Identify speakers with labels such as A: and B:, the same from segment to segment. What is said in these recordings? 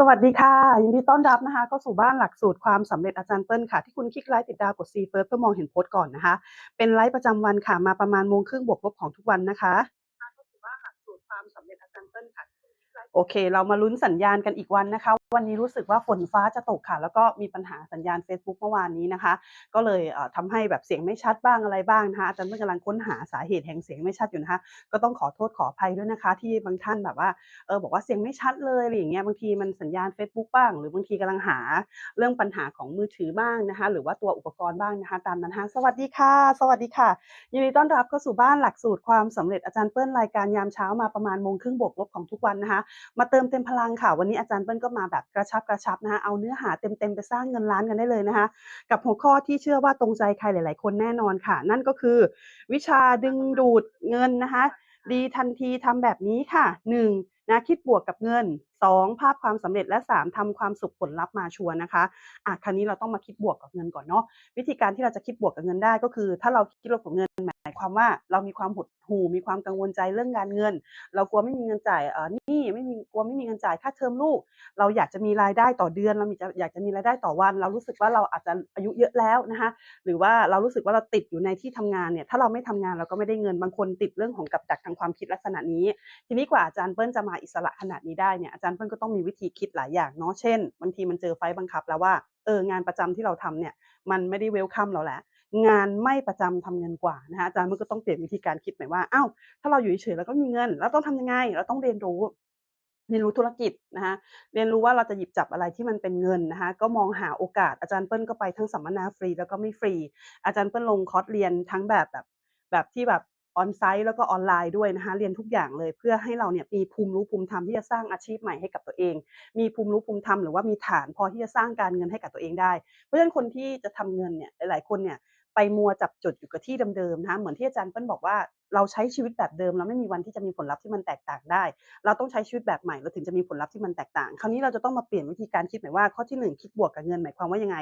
A: สวัสดีค่ะ ยินดีต้อนรับนะคะเข้าสู่บ้านหลักสูตรความสำเร็จอาจารย์เปิ้ลค่ะ ที่คุณคลิกไลค์ติดดาวกดซีเฟิร์สเพื่อมองเห็นโพสต์ก่อนนะคะ เป็นไลฟ์ประจำวันค่ะ มาประมาณโมงครึ่งบวกลบของทุกวันนะคะเข้าสู่บ้านหลักสูตรความสำเร็จอาจารย์เปิ้ลค่ะโอเค เรามาลุ้นสัญญาณกันอีกวันนะคะ วันนี้รู้สึกว่าฝนฟ้าจะตกค่ะ แล้วก็มีปัญหาสัญญาณ Facebook เมื่อวานนี้นะคะ ก็เลยเอ่อทำให้แบบเสียงไม่ชัดบ้างอะไรบ้างนะคะอาจารย์เปิ้ลกำลังค้นหาสาเหตุแห่งเสียงไม่ชัดอยู่นะคะก็ต้องขอโทษขออภัยด้วยนะคะ ที่บางท่านแบบว่าเออบอกว่าเสียงไม่ชัดเลยอะไรอย่างเงี้ยบางทีมันสัญญาณ Facebook บ้าง หรือบางทีกำลังหาเรื่องปัญหาของมือถือบ้างนะคะ หรือว่าตัวอุปกรณ์บ้างนะคะตามนั้นนะคะสวัสดีค่ะ สวัสดีค่ะยินดีต้อนรับเข้าสู่บ้านหลักสูตรความสำเร็จอาจารย์เปิ้ลรายการยามเช้ามาประมาณโมงครึ่งบวกลบของทุกวันนะคะ มาเติมเต็มพลังค่ะ วันนี้อาจารย์เปิ้ลก็มาแบบกระชับกระชับนะคะเอาเนื้อหาเต็มๆไปสร้างเงินล้านกันได้เลยนะคะ กับหัวข้อที่เชื่อว่าตรงใจใครหลาย ๆ คนแน่นอนค่ะ นั่นก็คือ วิชาดึงดูดเงินนะคะ ดีทันทีทำแบบนี้ค่ะ 1 นะคิดบวกกับเงิน2 ภาพความสำเร็จและ 3ทำความสุขผลลัพธ์มาชัวร์นะคะอะคราวนี้เราต้องมาคิดบวกกับเงินก่อนเนาะวิธีการที่เราจะคิดบวกกับเงินได้ก็คือ ถ้าเราคิดลบกับเงินหมายความว่าเรามีความหดหู่มีความกังวลใจเรื่องการเงิน เรากลัวไม่มีเงินจ่ายเอ่อนี่ไม่มีกลัวไม่มีเงินจ่ายค่าเทอมลูก เราอยากจะมีรายได้ต่อเดือนเรามีจะอยากจะมีรายได้ต่อวัน เรารู้สึกว่าเราอาจจะอายุเยอะแล้วนะคะหรือว่าเรารู้สึกว่าเราติดอยู่ในที่ทำงานเนี่ยถ้าเราไม่ทำงานเราก็ไม่ได้เงินบางคนติดเรื่องของกับดักทางความคิดลักษณะนี้ ทีนี้กว่าอาจารย์เปิ้ลจะมาอิสระขนาดนี้ได้เนี่ยอาจารย์เปิ้ลก็ต้องมีวิธีคิดหลายอย่างเนาะเช่นบางทีมันเจอไฟบังคับแล้วว่าเอองานประจำที่เราทำเนี่ยมันไม่ได้เวลคัมเราแล้วงานไม่ประจำทำเงินกว่านะคะอาจารย์มันก็ต้องเปลี่ยนวิธีการคิดใหม่ว่าอ้าวถ้าเราอยู่เฉยๆเราก็มีเงินเราต้องทำยังไง เราต้องเรียนรู้ เรียนรู้ธุรกิจนะคะเรียนรู้ว่าเราจะหยิบจับอะไรที่มันเป็นเงินนะคะก็มองหาโอกาสอาจารย์เปิ้ลก็ไปทั้งสัมมนาฟรีแล้วก็ไม่ฟรี อาจารย์เปิ้ลลงคอร์สเรียนทั้งแบบแบบแบบที่แบบ ออนไซต์แล้วก็ออนไลน์ด้วยนะคะเรียนทุกอย่างเลยเพื่อให้เราเนี่ยมีภูมิรู้ภูมิธรรมที่จะสร้างอาชีพใหม่ให้กับตัวเอง มีภูมิรู้ภูมิธรรมหรือว่ามีฐานพอที่จะสร้างการเงินให้กับตัวเองได้ เพราะฉะนั้นคนที่จะทำเงินเนี่ยหลาย ๆ คนเนี่ยไปมัวจับจุดอยู่กับที่เดิมๆนะคะเหมือนที่อาจารย์เปิ้ลบอกว่าเราใช้ชีวิตแบบเดิมเราไม่มีวันที่จะมีผลลัพธ์ที่มันแตกต่างได้ เราต้องใช้ชีวิตแบบใหม่เราถึงจะมีผลลัพธ์ที่มันแตกต่าง คราวนี้เราจะต้องมาเปลี่ยนวิธีการคิดใหม่ว่าข้อที่หนึ่งคิดบวกกับเงินหมายความว่ายังไง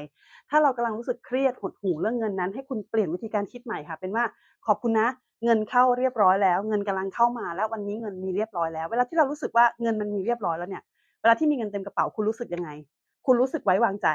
A: ถ้าเรากำลังรู้สึกเครียดหดหู่เรื่องเงินนั้น ให้คุณเปลี่ยนวิธีการคิดใหม่ค่ะ เป็นว่าขอบคุณนะ เงินเข้าเรียบร้อยแล้ว เงินกำลังเข้ามาแล้ววันนี้เงินมีเรียบร้อยแล้ว เวลาที่เรารู้สึกว่าเงินมันมีเรียบร้อยแล้วเนี่ย เวลาที่มีเงินเต็มกระเป๋าคุณรู้สึกยังไง คุณรู้สึกไว้วางใจ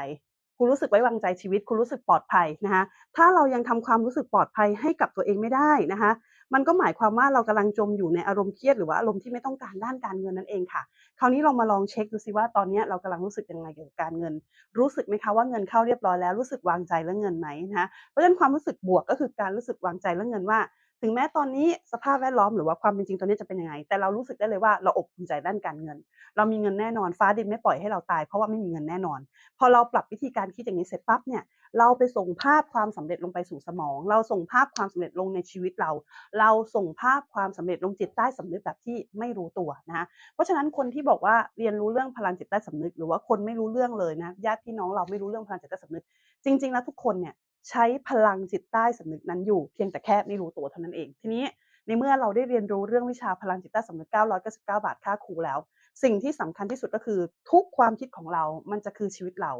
A: คุณรู้สึกไว้วางใจชีวิต คุณรู้สึกปลอดภัยนะคะถ้าเรายังทำความรู้สึกปลอดภัยให้กับตัวเองไม่ได้นะคะมันก็หมายความว่าเรากำลังจมอยู่ในอารมณ์เครียดหรือว่าอารมณ์ที่ไม่ต้องการด้านการเงินนั่นเองค่ะ คราวนี้เรามาลองเช็คดูซิว่าตอนนี้เรากำลังรู้สึกยังไงเกี่ยวกับการเงิน รู้สึกไหมคะว่าเงินเข้าเรียบร้อยแล้วรู้สึกวางใจเรื่องเงินไหมนะคะเพราะฉะนั้นความรู้สึกบวกก็คือการรู้สึกวางใจเรื่องเงินว่า ถึงแม้ตอนนี้สภาพแวดล้อมหรือว่าความเป็นจริงตอนนี้จะเป็นยังไง แต่เรารู้สึกได้เลยว่าเราอบอุ่นใจด้านการเงิน เรามีเงินแน่นอนฟ้าดินไม่ปล่อยให้เราตายเพราะว่าไม่มีเงินแน่นอน พอเราปรับวิธีการคิดอย่างนี้เสร็จปั๊บเนี่ยเราไปส่งภาพความสำเร็จลงไปสู่สมอง เราส่งภาพความสำเร็จลงในชีวิตเรา เราส่งภาพความสำเร็จลงจิตใต้สำนึกแบบที่ไม่รู้ตัวนะคะเพราะฉะนั้นคนที่บอกว่าเรียนรู้เรื่องพลังจิตใต้สำนึก หรือว่าคนไม่รู้เรื่องเลยนะญาติพี่น้องเราไม่รู้เรื่องพลังจิตใต้สำนึก จริง ๆ แล้วทุกคนเนี่ย ใช้พลังจิตใต้สำนึกนั้นอยู่เพียงแต่แค่ไม่รู้ตัวเท่านั้นเอง ทีนี้ในเมื่อเราได้เรียนรู้เรื่องวิชาพลังจิตใต้สำนึก 999 บาทค่าครูแล้ว สิ่งที่สำคัญที่สุดก็คือ ทุกความคิดของเรา มันจะคือชีวิตเรา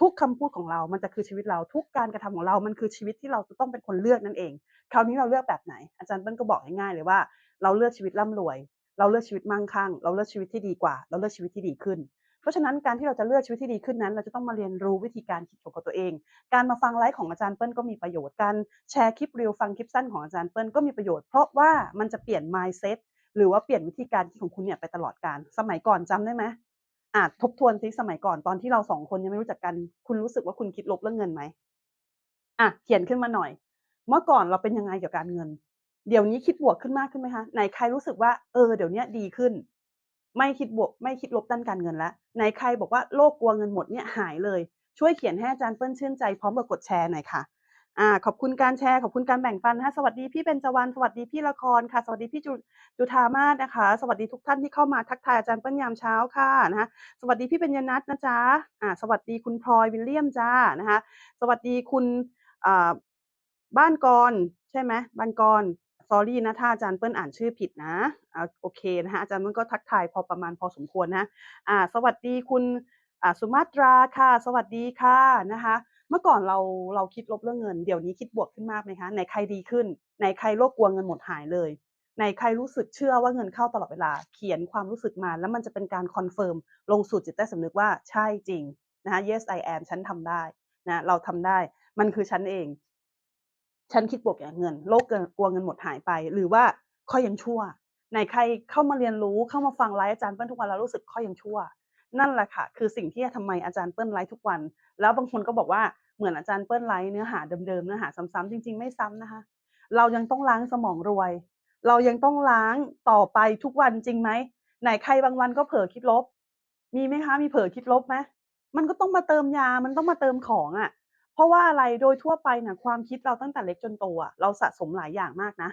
A: ทุกคำพูดของเรา มันจะคือชีวิตเรา ทุกการกระทำของเรา มันคือชีวิตที่เราจะต้องเป็นคนเลือกนั่นเอง คราวนี้เราเลือกแบบไหน อาจารย์เปิ้ลก็บอกง่ายๆเลยว่า เราเลือกชีวิตร่ำรวย เราเลือกชีวิตมั่งคั่ง เราเลือกชีวิตที่ดีกว่า เราเลือกชีวิตที่ดีขึ้น ราะฉะนั้นการที่เราจะเลือกชีวิตที่ดีขึ้นนั้น เราจะต้องมาเรียนรู้วิธีการคิดของตัวเอง การมาฟังไลฟ์ของอาจารย์เปิ้ลก็มีประโยชน์การแชร์คลิปเรียวฟังคลิปสั้นของอาจารย์เปิ้ลก็มีประโยชน์เพราะว่ามันจะเปลี่ยน mindset หรือว่าเปลี่ยนวิธีการคิดของคุณเนี่ยไปตลอดการสมัยก่อนจำได้ไหมอาทบทวนซิสมัยก่อนตอนที่เราสองคนยังไม่รู้จักกัน คุณรู้สึกว่าคุณคิดลบเรื่องเงินไหมอะเขียนขึ้นมาหน่อย เมื่อก่อนเราเป็นยังไงเกับการเงิน เดี๋ยวนี้คิดบวกขึ้นมากขึ้นไหมคะไหนใครรู้สึกว่าเออเดี๋ยวนี้ดีขึ้น ไม่คิดบวกไม่คิดลบด้านการเงินแล้วไหนใครบอกว่าโลกกลัวเงินหมดเนี่ยหายเลย ช่วยเขียนให้อาจารย์เปิ้ลชื่นใจพร้อมกับกดแชร์หน่อยค่ะอ่าขอบคุณการแชร์ขอบคุณการแบ่งปันนะคะสวัสดีพี่เบญจวรรณสวัสดีพี่ละครค่ะ สวัสดีพี่จุจุธามาศนะคะ สวัสดีทุกท่านที่เข้ามาทักทายอาจารย์เปิ้ลยามเช้าค่ะนะคะสวัสดีพี่เบญญนัทนะจ๊ะอ่าสวัสดีคุณพลอยวิลเลียมจ้านะคะ สวัสดีคุณอ่าบ้านกรใช่ไหมบ้านกร s อรี่นะถ้าอาจารย์เปิ้ลอ่านชื่อผิดนะอ่าโอเคนะคะอาจารย์เปิ้ลก็ทักทายพอประมาณพอสมควรนะอ่าสวัสดีคุณอ่าสุมาตราค่ะ สวัสดีค่ะนะคะ เมื่อก่อนเราเราคิดลบเรื่องเงิน เดี๋ยวนี้คิดบวกขึ้นมากไหมคะไหนใครดีขึ้นไหนใครโรคกลัวเงินหมดหายเลยไหนใครรู้สึกเชื่อว่าเงินเข้าตลอดเวลา เขียนความรู้สึกมา แล้วมันจะเป็นการคอนเฟิร์มลงสู่จิตใต้สำนึกว่าใช่จริงนะคะ yes I am ฉันทำได้นะเราทำได้ มันคือฉันเอง ฉันคิดบวกอย่างเงิน โลกเกินกลัวเงินหมดหายไป หรือว่าข้อยังชั่วไหนใครเข้ามาเรียนรู้เข้ามาฟังไลฟ์อาจารย์เปิ้ลทุกวันแล้วรู้สึกข้อยังชั่ว นั่นแหละค่ะ คือสิ่งที่ทำไมอาจารย์เปิ้ลไลฟ์ทุกวัน แล้วบางคนก็บอกว่าเหมือนอาจารย์เปิ้ลไลฟ์เนื้อหาเดิมๆเนื้อหาซ้ำๆจริง ๆไม่ซ้ำนะคะ เรายังต้องล้างสมองรวย เรายังต้องล้างต่อไปทุกวันจริงไหมไหนใครบางวันก็เผลอคิดลบ มีไหมคะมีเผลอคิดลบไหมมันก็ต้องมาเติมยา มันต้องมาเติมของอะ่ะ เพราะว่าอะไรโดยทั่วไปนะความคิดเราตั้งแต่เล็กจนโตอะเราสะสมหลายอย่างมากนะ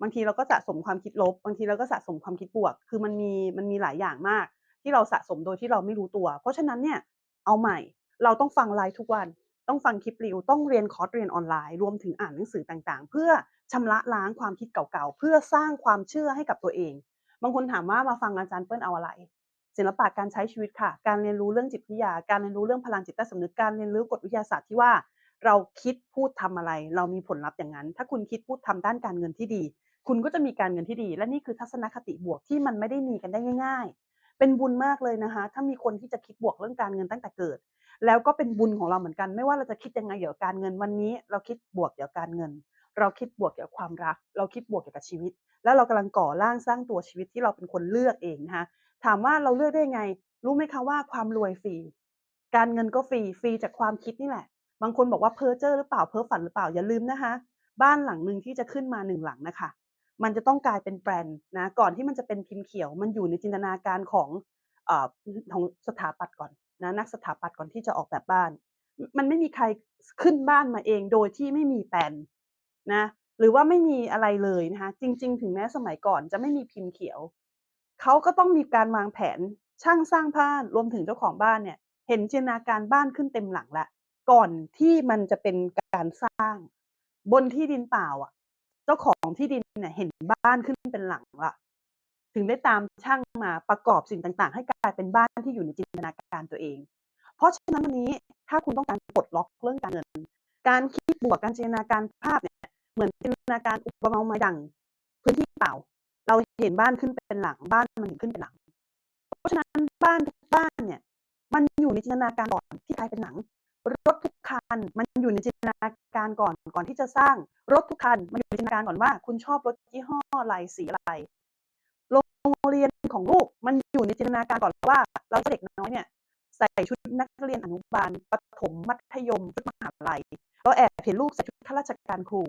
A: บางทีเราก็สะสมความคิดลบ บางทีเราก็สะสมความคิดบวก คือมันมีมันมีหลายอย่างมาก ที่เราสะสมโดยที่เราไม่รู้ตัว เพราะฉะนั้นเนี่ยเอาใหม่ เราต้องฟังไลฟ์ทุกวัน ต้องฟังคลิปรีวต้องเรียนคอร์สเรียนออนไลน์ รวมถึงอ่านหนังสือต่างๆ เพื่อชำระล้างความคิดเก่าๆ เพื่อสร้างความเชื่อให้กับตัวเอง บางคนถามว่ามาฟังอาจารย์เปิ้ลเอาอะไร ศิลปะการใช้ชีวิตค่ะ การเรียนรู้เรื่องจิตวิทยา การเรียนรู้เรื่องพลังจิตใต้สำนึก การเรียนรู้กฎวิทยาศาสตร์ที่ว่าเราคิดพูดทำอะไร เรามีผลลัพธ์อย่างนั้น ถ้าคุณคิดพูดทำด้านการเงินที่ดี คุณก็จะมีการเงินที่ดี และนี่คือทัศนคติบวกที่มันไม่ได้มีกันได้ง่าย ๆ เป็นบุญมากเลยนะคะ ถ้ามีคนที่จะคิดบวกเรื่องการเงินตั้งแต่เกิด แล้วก็เป็นบุญของเราเหมือนกัน ไม่ว่าเราจะคิดยังไงเกี่ยวกับการเงินวันนี้ เราคิดบวกเกี่ยวกับการเงิน เราคิดบวกเกี่ยวกับความรัก เราคิดบวกเกี่ยวกับชีวิต แล้วเรากำลังก่อร่างสร้างตัวชีวิตที่เราเป็นคนเลือกเองนะคะถามว่าเราเลือกได้ไง รู้ไหมคะว่าความรวยฟรี การเงินก็ฟรีฟรีจากความคิดนี่แหละ บางคนบอกว่าเพ้อเจ้อหรือเปล่าเพ้อฝันหรือเปล่าอย่าลืมนะคะ บ้านหลังหนึ่งที่จะขึ้นมาหนึ่งหลังนะคะ มันจะต้องกลายเป็นแบรนด์นะก่อนที่มันจะเป็นพิมพ์เขียว มันอยู่ในจินตนาการของเอ่อของสถาปัตย์ก่อนนะนักสถาปัตย์ก่อนที่จะออกแบบบ้าน มันไม่มีใครขึ้นบ้านมาเองโดยที่ไม่มีแปลนนะ หรือว่าไม่มีอะไรเลยนะคะจริง ๆ ถึงแม้สมัยก่อนจะไม่มีพิมพ์เขียวเขาก็ต้องมีการวางแผนช่างสร้างบ้านรวมถึงเจ้าของบ้านเนี่ยเห็นจินตนาการบ้านขึ้นเต็มหลังล้วก่อนที่มันจะเป็นการสร้าง บนที่ดินเปล่าอะ เจ้าของที่ดินเนี่ยเห็นบ้านขึ้นเป็นหลังละถึงได้ตามช่างมาประกอบสิ่งต่าง ๆ ให้กลายเป็นบ้านที่อยู่ในจินตนาการตัวเอง เพราะฉะนั้นวันนี้ถ้าคุณต้องการปลดล็อกเรื่องการเงิน การคิดบวกการจินตนาการภาพเนี่ย เหมือนจินตนาการอุปมาไม้ดังพื้นที่เปล่า เราเห็นบ้านขึ้นเป็นหลังบ้านมันถึงขึ้นเป็นหลัง เพราะฉะนั้นบ้านทุกบ้านเนี่ย มันอยู่ในจินตนาการก่อนที่กลายเป็นหนัง รถทุกคันมันอยู่ในจินตนาการก่อนก่อนที่จะสร้าง รถทุกคันมันอยู่ในจินตนาการก่อนว่า คุณชอบรถยี่ห้ออะไรสีอะไรโรงเรียนของลูกมันอยู่ในจินตนาการก่อนว่า เราเด็กน้อยเนี่ยใส่ชุดนักเรียนอนุบาลประถมมัธยมชุดมหาลัยเราแอบเห็นลูกใส่ชุดข้าราชการครู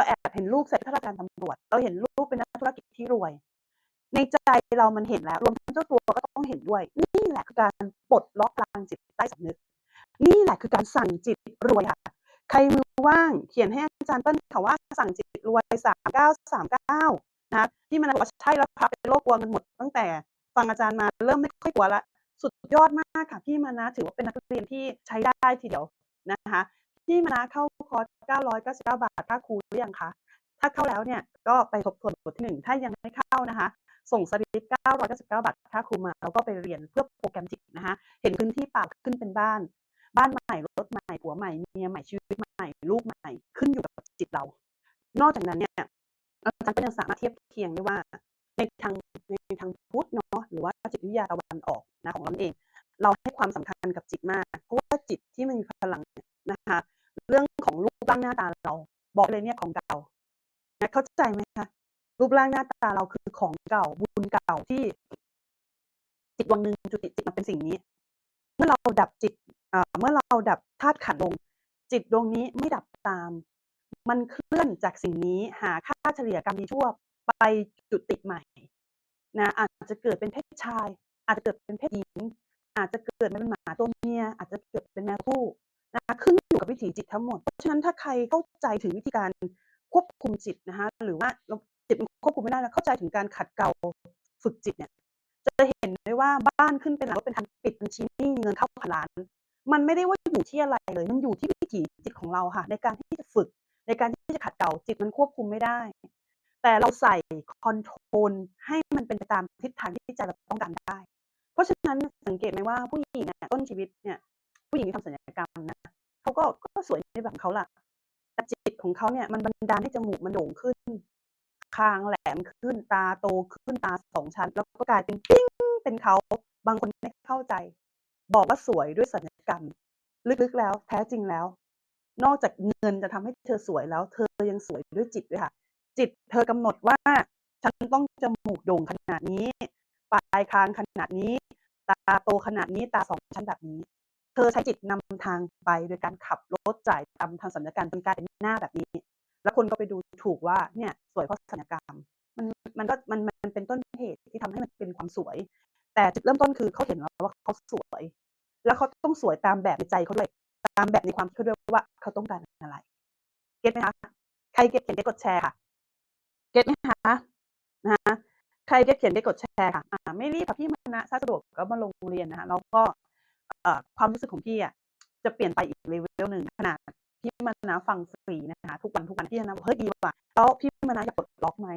A: เราแอบเห็นลูกใส่ข้าราชการตำรวจ เราเห็นลูกเป็นนักธุรกิจที่รวย ในใจเรามันเห็นแล้ว รวมทั้งเจ้าตัวก็ต้องเห็นด้วย นี่แหละคือการปลดล็อกพลังจิตใต้สำนึก นี่แหละคือการสั่งจิตรวยค่ะ ใครมือว่างเขียนให้อาจารย์เปิ้ลค่ะว่าสั่งจิตรวยสามเก้าสามเก้านะที่มันบอกว่าใช่แล้วครับเป็นโรคกลัวเงินหมดตั้งแต่ฟังอาจารย์มาเริ่มไม่ค่อยกลัวละสุดยอดมากค่ะพี่มานะถือว่าเป็นนักเรียนที่ใช้ได้ทีเดียวนะคะ พี่มานะเข้าคอร์ส999 บาทค่าครูหรือยังคะ ถ้าเข้าแล้วเนี่ยก็ไปทบทวนบทที่หนึ่งถ้ายังไม่เข้านะคะ ส่งสลิป999 บาทค่าครูมาแล้วก็ไปเรียนเพื่อโปรแกรมจิตนะคะ เห็นพื้นที่เปล่าขึ้นเป็นบ้าน บ้านใหม่รถใหม่ผัวใหม่เมียใหม่ชีวิตใหม่ลูกใหม่ขึ้นอยู่กับจิตเรา นอกจากนั้นเนี่ยอาจารย์ก็ยังสามารถเทียบเคียงได้ว่าในทางในทางพุทธเนาะหรือว่าจิตวิทยาตะวันออกนะของเราเอง เราให้ความสำคัญกับจิตมาก เพราะว่าจิตที่มันมีพลัง เรื่องของรูปร่างหน้าตาเรา บอกเลยเนี่ยของเก่านะเข้าใจไหมคะรูปร่างหน้าตาเราคือของเก่าบุญเก่าที่จิตดวงหนึ่งจุติจิตมาเป็นสิ่งนี้ เมื่อเราดับจิตเมื่อเราดับธาตุขันลง จิตดวงนี้ไม่ดับตาม มันเคลื่อนจากสิ่งนี้หาค่าเฉลี่ยกรรมดีชั่วไปจุติใหม่นะอาจจะเกิดเป็นเพศชาย อาจจะเกิดเป็นเพศหญิง อาจจะเกิดเป็นหมาตัวเมียอาจจะเกิดเป็นแมวคู่ นะคะขึ้นอยู่กับวิถีจิตทั้งหมด เพราะฉะนั้นถ้าใครเข้าใจถึงวิธีการควบคุมจิตนะคะหรือว่าเราจิตมันควบคุมไม่ได้แล้วเข้าใจถึงการขัดเกลาฝึกจิตเนี่ยจะเห็นได้ว่าบ้านขึ้นเป็นหลังรถเป็นคันปิดบัญชีนี้เงินเข้าพันล้าน มันไม่ได้ว่าอยู่ที่อะไรเลย มันอยู่ที่วิถีจิตของเราค่ะ ในการที่จะฝึก ในการที่จะขัดเกลาจิตมันควบคุมไม่ได้ แต่เราใส่คอนโทรลให้มันเป็นไปตามทิศทางที่ใจเราต้องการได้ เพราะฉะนั้นสังเกตไหมว่าผู้หญิงเนี่ยต้นชีวิตเนี่ยผู้หญิงที่ทำศัลยกรรมนะ เขาก็ก็สวยในแบบเขาล่ะแต่จิตของเขาเนี่ยมันบันดาลให้จมูกมันโด่งขึ้น คางแหลมขึ้นตาโตขึ้นตา2ชั้น แล้วก็กลายเป็นปิ๊งเป็นเขาบางคนไม่เข้าใจ บอกว่าสวยด้วยศัลยกรรม ลึกๆแล้วแท้จริงแล้ว นอกจากเงินจะทำให้เธอสวยแล้ว เธอยังสวยด้วยจิตด้วยค่ะ จิตเธอกำหนดว่าฉันต้องจมูกโด่งขนาดนี้ ปลายคางขนาดนี้ ตาโตขนาดนี้ ตา2ชั้นแบบนี้ เธอใช้จิตนำทางไปโดยการขับรถจ่ายตังค์ทางศัลยกรรมจนกลายเป็นหน้าแบบนี้ แล้วคนก็ไปดูถูกว่าเนี่ยสวยเพราะศัลยกรรม มันมันก็มันมันเป็นต้นเหตุที่ทำให้มันเป็นความสวย แต่จุดเริ่มต้นคือเขาเห็นแล้วว่าเขาสวย แล้วเขาต้องสวยตามแบบในใจเขาด้วยตามแบบในความคิดเขาด้วยว่าเขาต้องการอะไร เก็ตไหมคะใครเก็ตเขียนเก็ตกดแชร์ค่ะ เก็ตไหมคะนะคะใครเก็ตเขียนเก็ตกดแชร์ค่ะอ่าไม่รีบค่ะพี่มานะถ้าสะดวกก็มาลงเรียนนะคะแล้วก็ ความรู้สึกของพี่อะจะเปลี่ยนไปอีก level หนึ่งขนาดพี่มานะฟังฟรีนะคะทุกวันทุกวันพี่มานะเฮ้ยดีว่ะแล้วพี่มานะอยากปลดล็อกไหม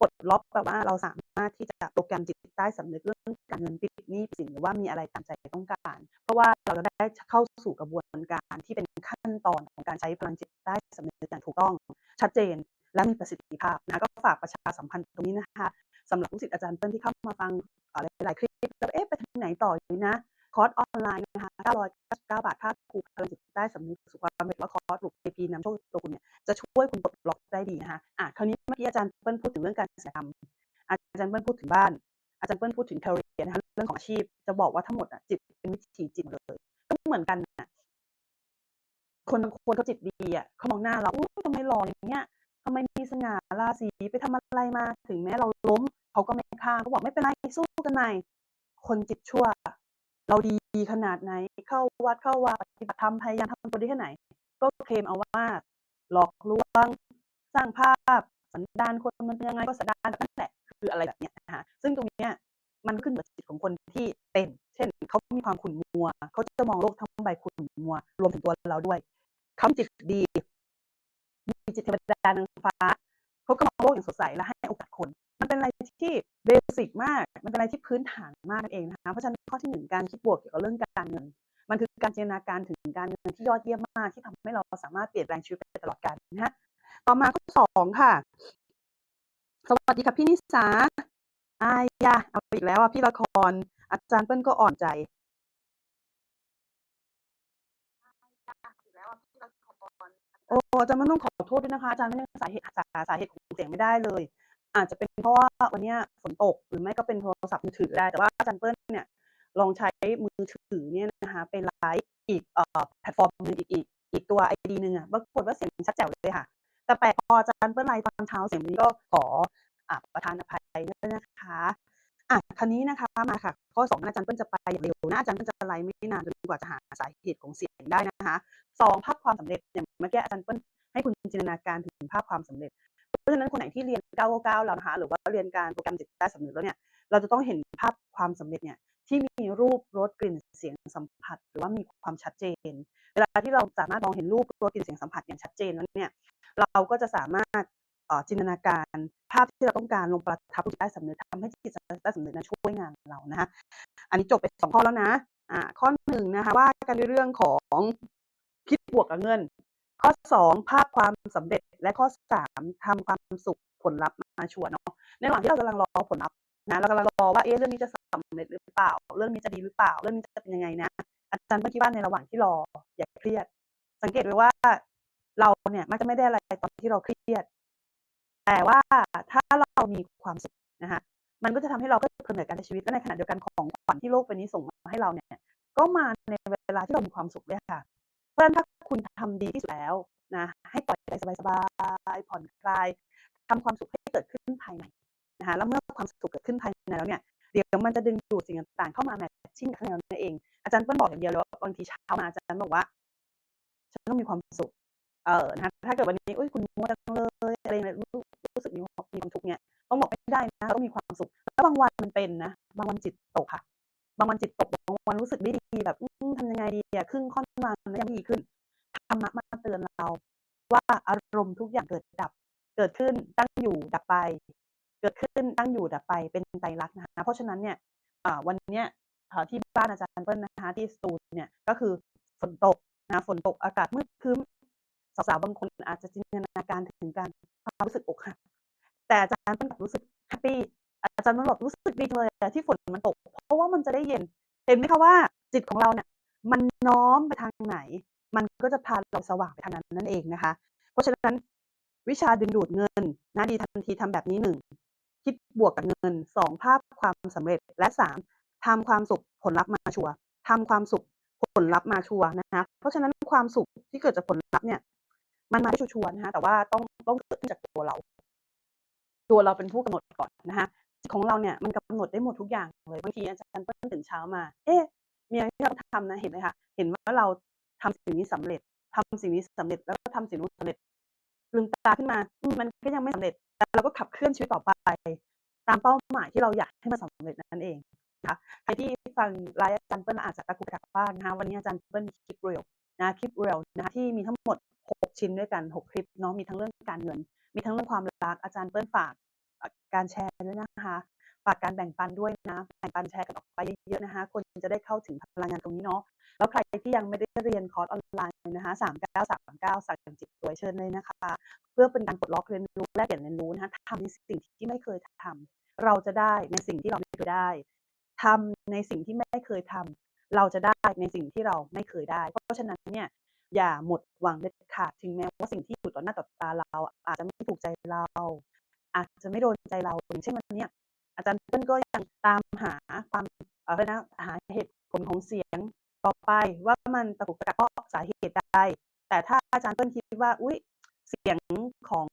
A: ปลดล็อกแบบว่าเราสามารถที่จะโปรแกรมจิตใต้สำนึกเรื่องการเงินปิดหนี้ปิดสินหรือว่ามีอะไรตามใจต้องการ เพราะว่าเราจะได้เข้าสู่กระบวนการที่เป็นขั้นตอนของการใช้พลังจิตใต้สำนึกอย่างถูกต้อง ชัดเจนและมีประสิทธิภาพนะก็ฝากประชาสัมพันธ์ตรงนี้นะคะสำหรับลูกศิษย์อาจารย์เปิ้ลที่เข้ามาฟังเอ่อหลายๆคลิปแล้วเอ๊ะไปทางไหนต่อดีนะ อร์สออนไลน์นะคะ999 บาทค่าครูพลังจิตใต้สำนึกสู่ความสำเร็จและคอร์สปลุก KP นำโชคตัวคุณเนี่ยจะช่วยคุณปลดล็อกได้ดีนะคะอ่าคราวนี้เมื่อกี้อาจารย์เปิ้ลพูดถึงเรื่องการศัลยกรรมอาจารย์เปิ้ลพูดถึงบ้านอาจารย์เปิ้ลพูดถึง career นะคะเรื่องของอาชีพ จะบอกว่าทั้งหมดอะจิตเป็นวิถีจิตหมดเลยก็เหมือนกันน่ะคนบางคนเขาจิตดีอะเขามองหน้าเราอุ๊ยทำไมหล่ออย่างเงี้ยทำไมมีสง่าราศีไปทำอะไรมาถึงแม้เราล้มเขาก็ไม่ฆ่าเขาบอกไม่เป็นไรสู้กันใหม่คนจิตชั่ว เราดีขนาดไหน เข้าวัดเข้าวาปฏิบัติธรรมพยายามทำตัวดีแค่ไหน ก็เคลมเอาว่า หลอกลวง สร้างภาพสันดานคนมันเป็นยังไงก็สันดานนั้นแหละคืออะไรแบบเนี้ยนะคะซึ่งตรงเนี้ยมันขึ้นกับจิตของคนที่เป็น เช่นเขามีความขุ่นมัวเขาจะมองโลกทั้งใบขุ่นมัว รวมถึงตัวเราด้วยเขาจิตดี มีจิตเทวดานางฟ้าเขาก็มองโลกอย่างสดใสและให้โอกาสคน มันเป็นอะไรที่เบสิกมาก มันเป็นอะไรที่พื้นฐานมากนั่นเองนะคะ เพราะฉะนั้นข้อที่1การคิดบวกเกี่ยวกับเรื่องการเงิน มันคือการจินตนาการถึงการเงินที่ยอดเยี่ยมมาก ที่ทำให้เราสามารถเปลี่ยนแปลงชีวิตไปตลอดกาลนะคะต่อมาข้อ2ค่ะ สวัสดีค่ะพี่นิสาอายะเอาอีกแล้วอะพี่ละคร อาจารย์เปิ้ลก็อ่อนใจโอ้อาจารย์เปิ้ลต้องขอโทษด้วยนะคะอาจารย์ไม่แน่สาเหตุหาสาเหตุของเสียงไม่ได้เลย อาจจะเป็นเพราะว่าวันนี้ฝนตกหรือไม่ก็เป็นโทรศัพท์มือถือได้ แต่ว่าอาจารย์เปิ้ลเนี่ยลองใช้มือถือเนี่ยนะคะไปไลฟ์อีกเอ่อแพลตฟอร์มหนึ่งอีกอีกอีกตัวไอดีหนึ่งอะปรากฏว่าเสียงชัดแจ๋วเลยค่ะ แต่แปลกพออาจารย์เปิ้ลไลฟ์ตอนเช้าเสียงนี้ก็ขออ่าประทานอภัยด้วยนะคะอะคราวนี้นะคะมาค่ะข้อ2อาจารย์เปิ้ลจะไปอย่างเร็วนะอาจารย์เปิ้ลจะไลฟ์ไม่นานจนกว่าจะหาสาเหตุของเสียงได้นะคะ2ภาพความสำเร็จอย่างเมื่อกี้อาจารย์เปิ้ลให้คุณจินตนาการถึงภาพความสำเร็จ ราะฉะนั้นคนไหนที่เรียน 999 แล้วนะคะหรือว่าเรียนการโปรแกรมจิตใต้สำนึกแล้วเนี่ยเราจะต้องเห็นภาพความสำเร็จเนี่ยที่มีรูปรสกลิ่นเสียงสัมผัส หรือว่ามีความชัดเจน เวลาที่เราสามารถมองเห็นรูปรสกลิ่นเสียงสัมผัสอย่างชัดเจนแล้วเนี่ยเราก็จะสามารถจินตนาการภาพที่เราต้องการลงประทับจิตใต้สำนึกทำให้จิตใต้สำนึกนั้นช่วยงานเรานะคะอันนี้จบไป2ข้อแล้วนะอ่าข้อ1นะคะว่ากันในเรื่องของคิดบวกกับเงิน ข้อ2ภาพความสำเร็จ และข้อ 3ทำความสุขผลลัพธ์มาชัวร์เนาะในระหว่างที่เรากำลังรอผลลัพธ์นะเรากำลังรอว่าเอ๊ะเรื่องนี้จะสำเร็จหรือเปล่า เรื่องนี้จะดีหรือเปล่า เรื่องนี้จะเป็นยังไงนะอาจารย์เปิ้ลคิดว่าในระหว่างที่รออย่าเครียด สังเกตไว้ว่าเราเนี่ยมักจะไม่ได้อะไรตอนที่เราเครียด แต่ว่าถ้าเรามีความสุขนะคะมันก็จะทำให้เราเพลิดเพลินกับการใช้ชีวิตและในขณะเดียวกันของขวัญที่โลกใบนี้ส่งมาให้เราเนี่ย ก็มาในเวลาที่เรามีความสุขด้วยค่ะ เพราะฉะนั้นถ้าคุณทำดีที่สุดแล้ว นะให้ปล่อยใจสบายๆผ่อนคลายทำความสุขให้เกิดขึ้นภายในนะคะแล้วเมื่อความสุขเกิดขึ้นภายในแล้วเนี่ยเดี๋ยวมันจะดึงดูดสิ่งต่างๆเข้ามาแมตชิ่งกับข้างในเรานั่นเอง อาจารย์เปิ้ลบอกอย่างเดียวเลยว่าบางทีเช้ามาอาจารย์บอกว่าฉันต้องมีความสุข เออนะถ้าเกิดวันนี้อุ๊ยคุณมัวจังเลยอะไรเนี่ยรู้รู้สึกมีความมีความทุกข์เนี่ยต้องบอกไม่ได้นะต้องมีความสุข แล้วบางวันมันเป็นนะบางวันจิตตกค่ะ บางวันจิตตกบางวันรู้สึกไม่ดีแบบทำยังไงดีอะครึ่งค่อนวันแล้วยังไม่ดีขึ้น ธรรมะมาเตือนเราว่า อารมณ์ทุกอย่างเกิดดับ เกิดขึ้นตั้งอยู่ดับไป เกิดขึ้นตั้งอยู่ดับไปเป็นไตรลักษณ์นะคะเพราะฉะนั้นเนี่ยวันเนี้ยที่บ้านอาจารย์เปิ้ลนะคะที่สตูเนี่ยก็คือฝนตกนะฝนตกอากาศมืดครึ้มสาวๆบางคนอาจจะจินตนาการถึงการความรู้สึกอกหักแต่อาจารย์เปิ้ลกลับรู้สึกแฮปปี้อาจารย์เปิ้ลบอกรู้สึกดีเลยที่ฝนมันตก เพราะว่ามันจะได้เย็น เห็นไหมคะว่าจิตของเราเนี่ยมันน้อมไปทางไหน มันก็จะพาเราสว่างไปทางนั้นนั่นเองนะคะ ราะฉะนั้นวิชาดึงดูดเงินนะดีทันทีทำแบบนี้1คิดบวกกับเงิน2ภาพความสำเร็จและ3ทำความสุขผลลัพธ์มาชัวร์ทำความสุขผลลัพธ์มาชัวนะคะเพราะฉะนั้นความสุขที่เกิดจากผลลัพธ์เนี่ย มันมาได้ชัวร์ๆนะคะแต่ว่าต้องต้องเกิดขึ้นจากตัวเรา ตัวเราเป็นผู้กำหนดก่อนนะคะของเราเนี่ยมันกำหนดได้หมดทุกอย่างเลยบางทีอาจารย์เปิ้ลตื่นเช้ามา เอ๊ะมีอะไรที่เราทำนะเห็นไหมคะเห็นว่าเราทำสิ่งนี้สำเร็จทำสิ่งนี้สำเร็จแล้วก็ทำสิ่งนู้นสำเร็จ ลืมตาขึ้นมา มันก็ยังไม่สำเร็จ แต่เราก็ขับเคลื่อนชีวิตต่อไป ตามเป้าหมายที่เราอยากให้มันสำเร็จนั่นเองนะคะใครที่ฟังไลฟ์อาจารย์เปิ้ลอาจจะตะกุกตะกักบ้างนะคะวันนี้อาจารย์เปิ้ลมีคลิป Reel นะคลิป Reel นะคะที่มีทั้งหมด 6 ชิ้นด้วยกัน 6 คลิปเนาะมีทั้งเรื่องการเงิน มีทั้งเรื่องความรักอาจารย์เปิ้ลฝากการแชร์ด้วยนะคะฝากการแบ่งปันด้วยนะแบ่งปันแชร์กันออกไปเยอะๆนะคะคนจะได้เข้าถึงพลังงานตรงนี้เนาะ แล้วใครที่ยังไม่ได้เรียนคอร์สออนไลน์นะคะ3939สั่งจิตรวยเชิญเลยนะคะ เพื่อเป็นการปลดล็อกเรียนรู้แลกเปลี่ยนเรียนรู้นะคะทำในสิ่งที่ไม่เคยทำเราจะได้ในสิ่งที่เราไม่เคยได้ทำในสิ่งที่ไม่เคยทำเราจะได้ในสิ่งที่เราไม่เคยได้ เพราะฉะนั้นเนี่ยอย่าหมดหวังเด็ดขาดถึงแม้ว่าสิ่งที่อยู่ต่อหน้าต่อตาเรา อาจจะไม่ถูกใจเรา อาจจะไม่โดนใจเราอย่างเช่นวันนี้อาจารย์เปิ้ลก็ยังตามหาความเอ่ออะไรนะหาเหตุผลของเสียง ต่อไปว่ามันตะกุกตะกักเพราะสาเหตุใด แต่ถ้าอาจารย์เปิ้ลคิดว่า อุ๊ย เสียงของ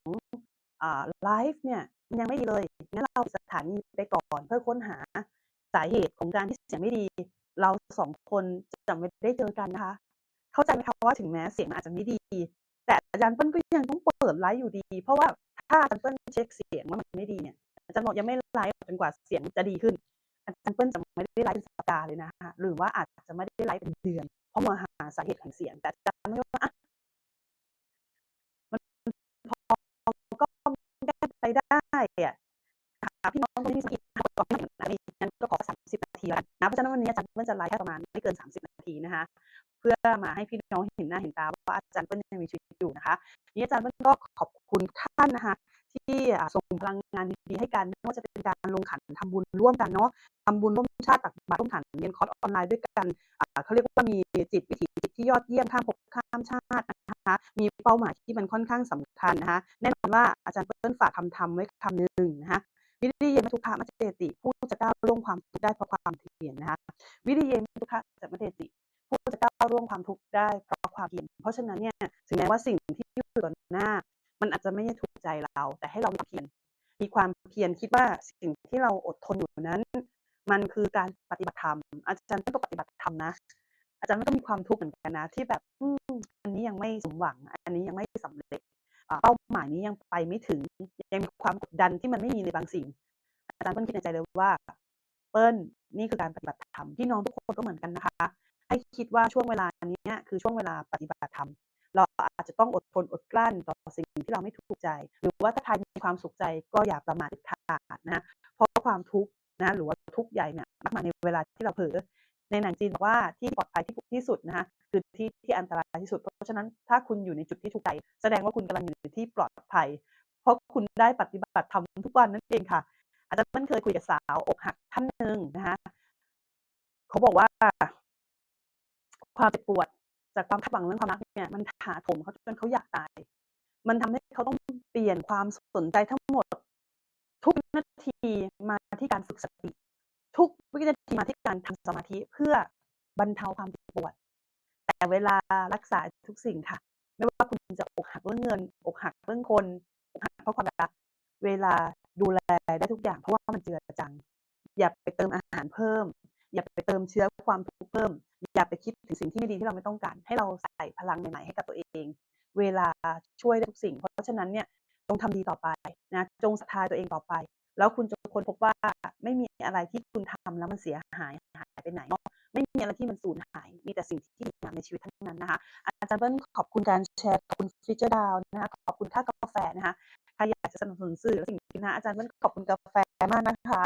A: ไลฟ์เนี่ยมันยังไม่ดีเลย งั้นเราสถานีไปก่อนเพื่อค้นหาสาเหตุของการที่เสียงไม่ดี เรา2คนจะไม่ได้เจอกันนะคะ เข้าใจไหมคะว่าถึงแม้เสียงอาจจะไม่ดี แต่อาจารย์เปิ้ลก็ยังต้องเปิดไลฟ์อยู่ดี เพราะว่าถ้าอาจารย์เปิ้ลเช็กเสียงว่ามันไม่ดีเนี่ยอาจารย์บอกยังไม่ไลฟ์จนกว่าเสียงจะดีขึ้น อาจารย์เปิ้ลจะไม่ได้ไลฟ์เป็นสัปดาห์เลยนะคะหรือว่าอาจจะไม่ได้ไลฟ์เป็นเดือน เพราะมาหาสาเหตุของเสียง แต่อาจารย์ก็ว่าอะมันพอก็แก้ไปได้อะพี่น้องคนที่มีสติก่อนที่จะถึงนาทีงั้นก็ขอ30นาทีแล้วนะเพราะฉะนั้นวันนี้อาจารย์เปิ้ลจะไลฟ์แค่ประมาณไม่เกิน30นาทีนะคะ เพื่อมาให้พี่น้องเห็นหน้าเห็นตาว่าอาจารย์เปิ้ลยังมีชีวิตอยู่นะคะนี้อาจารย์เปิ้ลก็ขอบคุณท่านนะคะที่ส่งพลังงานดีๆให้กันไม่ว่าจะเป็นการลงขันทำบุญร่วมกันเนาะ ทำบุญร่วมชาติตักบาตรร่วมขันเรียนคอร์สออนไลน์ด้วยกันเขาเรียกว่ามีจิตวิถีจิตที่ยอดเยี่ยมข้ามภพข้ามชาตินะคะมีเป้าหมายที่มันค่อนข้างสำคัญนะคะแน่นอนว่าอาจารย์เปิ้ลฝากคำธรรมไว้คำหนึ่งนะคะวิริเยทุกขมัจเจติ ผู้จะก้าวล่วงความทุกข์ได้เพราะความเพียรนะคะวิริเยทุกขมัจเจติผู้จะก้าวล่วงความทุกข์ได้เพราะความเพียรเพราะฉะนั้นเนี่ยถึงแม้ว่าสิ่งที่อยู่ต่อหน้า มันอาจจะไม่ได้ถูกใจเรา แต่ให้เรามีเพียรมีความเพียรคิดว่าสิ่งที่เราอดทนอยู่นั้น มันคือการปฏิบัติธรรม อาจารย์ก็ปฏิบัติธรรมนะ อาจารย์ก็มีความทุกข์เหมือนกันนะ ที่แบบอือันนี้ยังไม่สมหวัง อันนี้ยังไม่สำเร็จเป้าหมายนี้ยังไปไม่ถึง ยังมีความกดดันที่มันไม่มีในบางสิ่ง อาจารย์เปิ้ลคิดในใจเลยว่า เปิ้ลนี่คือการปฏิบัติธรรมพี่น้องทุกคนก็เหมือนกันนะคะ ให้คิดว่าช่วงเวลาเนี้ยคือช่วงเวลาปฏิบัติธรรมเราอาจจะต้องอดทนอดกลั้นต่อสิ่งที่เราไม่ถูกใจ หรือว่าถ้าใครมีความสุขใจก็อย่าประมาทขาดนะคะเพราะความทุกข์ นะหรือว่าทุกข์ใหญ่เนี่ยมักมาในเวลาที่เราเผลอในหนังจีนบอกว่าที่ปลอดภัยที่ที่สุดนะคะคือที่ที่อันตรายที่สุด เพราะฉะนั้นถ้าคุณอยู่ในจุดที่ทุกใจ แสดงว่าคุณกำลังอยู่ในที่ปลอดภัย เพราะคุณได้ปฏิบัติธรรมทุกวันนั่นเองค่ะ อาจารย์เปิ้ลเคยคุยกับสาวอกหักท่านหนึ่งนะคะเขาบอกว่า ความเจ็บปวด จากความคาดหวังเรื่องความรักเนี่ยมันถาโถมเขาจนเขาอยากตาย มันทำให้เขาต้องเปลี่ยนความสนใจทั้งหมด ทุกนาทีมาที่การฝึกสติ ทุกวินาทีมาที่การทำสมาธิเพื่อบรรเทาความเจ็บปวด แต่เวลารักษาทุกสิ่งค่ะ ไม่ว่าคุณจะอกหักเรื่องเงิน อกหักเรื่องคนอกหักเพราะความรักเวลาดูแลได้ทุกอย่างเพราะว่ามันเจือจางอย่าไปเติมอาหารเพิ่ม อย่าไปเติมเชื้อความทุกข์เพิ่ม อย่าไปคิดถึงสิ่งที่ไม่ดีที่เราไม่ต้องการ ให้เราใส่พลังใหม่ๆให้กับตัวเอง เวลาช่วยได้ทุกสิ่ง เพราะฉะนั้นเนี่ย จงทำดีต่อไปนะจงศรัทธาตัวเองต่อไป แล้วคุณจะค้นพบว่าไม่มีอะไรที่คุณทำแล้วมันเสียหายหายไปไหนไม่มีอะไรที่มันสูญหาย มีแต่สิ่งที่ดีงามในชีวิตทั้งนั้นนะคะอาจารย์เปิ้ลขอบคุณการแชร์ขอบคุณฟีเจอร์ดาวนะคะขอบคุณค่ากาแฟนะคะใครอยากจะสนับสนุนสื่อและสิ่งที่นะอาจารย์เปิ้ลขอบคุณกาแฟมากนะคะ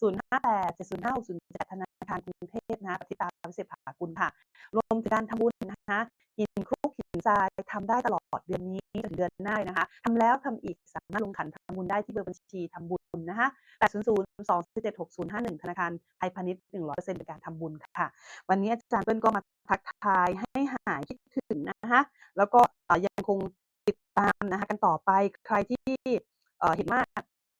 A: 058 705 607ธนาคารกรุงเทพนะคะปฏิตาวิเศษภากุลค่ะ รวมถึงการทำบุญนะคะหินคลุกหินทรายทำได้ตลอดเดือนนี้ เดือนหน้านะคะทำแล้วทำอีกสามารถลงขันทำบุญได้ที่เบอร์บัญชีทำบุญนะคะ800-247-6051 ธนาคารไทยพาณิชย์ 100%ในการทำบุญค่ะ วันนี้อาจารย์เปิ้ลก็มาทักทายให้หายคิดถึงนะคะแล้วก็ยังคงติดตามนะคะกันต่อไปใครที่เห็นว่า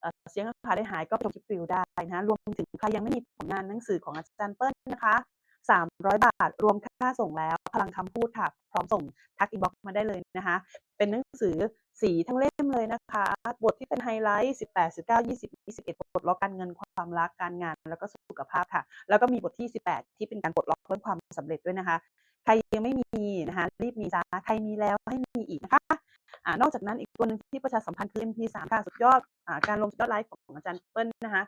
A: เอ่อเสียงขาได้หายก็ไปชมคลิปวิวได้นะคะรวมถึงใครยังไม่มีผลงานหนังสือของอาจารย์เปิ้ลนะคะ300 บาท รวมค่าส่งแล้ว พลังคำพูดค่ะ พร้อมส่งทักอินบ็อกซ์มาได้เลยนะคะ เป็นหนังสือสีทั้งเล่มเลยนะคะ บทที่เป็นไฮไลท์18 19 20 21ปลดล็อกการเงินความรักการงาน แล้วก็สุขภาพค่ะ แล้วก็มีบทที่ 18 ที่เป็นการปลดล็อกเพิ่มความสำเร็จด้วยนะคะ ใครยังไม่มีนะคะรีบมีจ้าใครมีแล้วให้มีอีกนะคะอนอกจากนั้นอีกตัวหนึ่งที่ประชาสัมพันธ์คือ MP3 ค่ะสุดยอดอการลงสุดยอดไลฟ์ของอาจารย์เปิ้ลนะคะ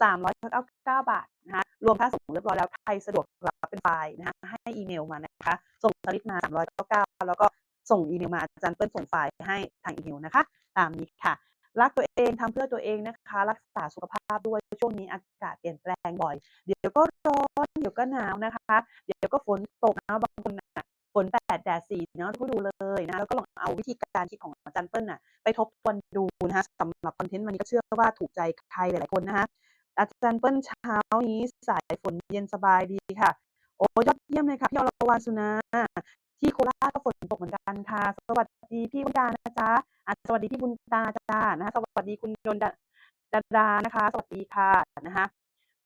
A: 399 บาทนะคะรวมค่าส่งเรียบร้อยแล้วใครสะดวกรับเป็นไฟล์นะคะให้อีเมลมานะคะ ส่งสลิปมา 399 แล้วก็ ส่งอีเมลมาอาจารย์เปิ้ลส่งไฟล์ให้ทางอีเมลนะคะ ตามนี้ค่ะ รักตัวเองทำเพื่อตัวเองนะคะ รักษาสุขภาพด้วยช่วงนี้อากาศเปลี่ยนแปลงบ่อย เดี๋ยวก็ร้อนเดี๋ยวก็หนาวนะคะ เดี๋ยวก็ฝนตกนะบางคนนะฝนแดดแดดสี่เนาะทุกดูเลยนะแล้วก็ลองเอาวิธีการคิดของอาจารย์เปิ้ลน่ะไปทบทวนดูนะคะสำหรับคอนเทนต์วันนี้ก็เชื่อว่าถูกใจใครหลายๆคนนะคะอาจารย์เปิ้ลเช้านี้สายฝนเย็นสบายดีค่ะ โอ้ยอดเยี่ยมเลยค่ะพี่อรวรรณสุนา ที่โคราชก็ฝนตกเหมือนกันค่ะ สวัสดีพี่บุญดานะจ๊ะอะสวัสดีพี่บุญตาจ้านะคะสวัสดีคุณยนดาดาดานะคะ สวัสดีค่ะนะคะ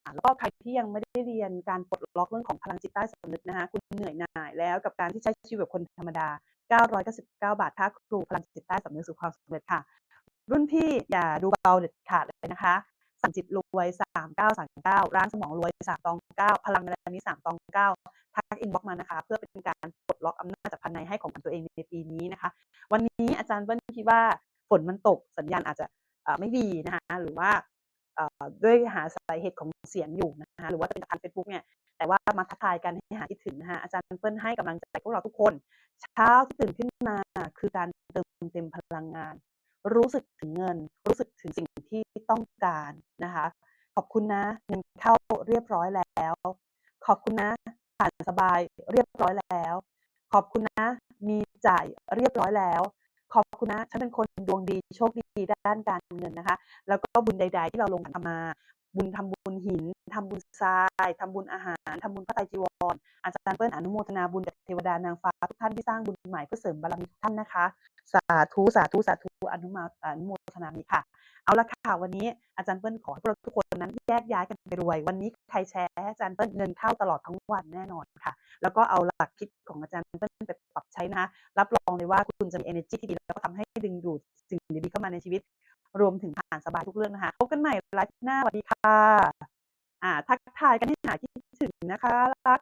A: อะแล้วก็ใครที่ยังไม่ได้เรียนการปลดล็อกเรื่องของพลังจิตใต้สำนึกนะคะคุณเหนื่อยหน่ายแล้วกับการที่ใช้ชีวิตแบบคนธรรมดา 999 บาทค่าครูพลังจิตใต้สำนึกสู่ความสำเร็จค่ะ รุ่นพี่อย่าดูเบาเด็ดขาดเลยนะคะ สั่งจิตรวย3939ร้านสมองรวย329พลังในนี้329ทักอินบ็อกมานะคะ เพื่อเป็นการปลดล็อกอำนาจจากภายในให้ของตัวเองในปีนี้นะคะ วันนี้อาจารย์เบิ้ลคิดว่าฝนมันตกสัญญาณอาจจะไม่ดีนะคะหรือว่าด้วยหาสาเหตุของเสียงอยู่นะคะหรือว่าจะเป็นกทางเฟซบุ๊กเนี่ยแต่ว่ามาทักทายกันให้หายคิดถึงนะคะอาจารย์เปิ้ลให้กำลังใจพวกเราทุกคน เช้าที่ตื่นขึ้นมาคือการเติมเต็มพลังงาน รู้สึกถึงเงิน รู้สึกถึงสิ่งที่ต้องการนะคะ ขอบคุณนะเงินเข้าเรียบร้อยแล้ว ขอบคุณนะผ่านสบายเรียบร้อยแล้ว ขอบคุณนะมีจ่ายเรียบร้อยแล้ว ขอบคุณนะฉันเป็นคนดวงดีโชคดีด้านการเงินนะคะ แล้วก็บุญใด ๆ ที่เราลงทำมา บุญทำบุญหินทำบุญทรายทำบุญอาหารทำบุญพระไตรจีวร อาจารย์เปิ้ลอนุโมทนาบุญกับเทวดานางฟ้าทุกท่านที่สร้างบุญใหม่เพื่อเสริมบารมีทุกท่านนะคะ สาธุสาธุสาธุอนุมาอนุโมทนานี้ค่ะ เอาละค่ะวันนี้อาจารย์เปิ้ลขอให้พวกเราทุกคนนั้นแยกย้ายกันไปรวย วันนี้ใครแชร์อาจารย์เปิ้ลเงินเข้าตลอดทั้งวันแน่นอนค่ะ แล้วก็เอาหลักคิดของอาจารย์เปิ้ลไปปรับใช้นะคะรับรองเลยว่าคุณจะมี energy ที่ดีแล้วก็ทำให้ดึงดูดสิ่งดีๆเข้ามาในชีวิต รวมถึงผ่านสบายทุกเรื่องนะคะพบกันใหม่ไลฟ์หน้าสวัสดีค่ะอ่าทักทายกันให้หาคิดถึงนะคะรัก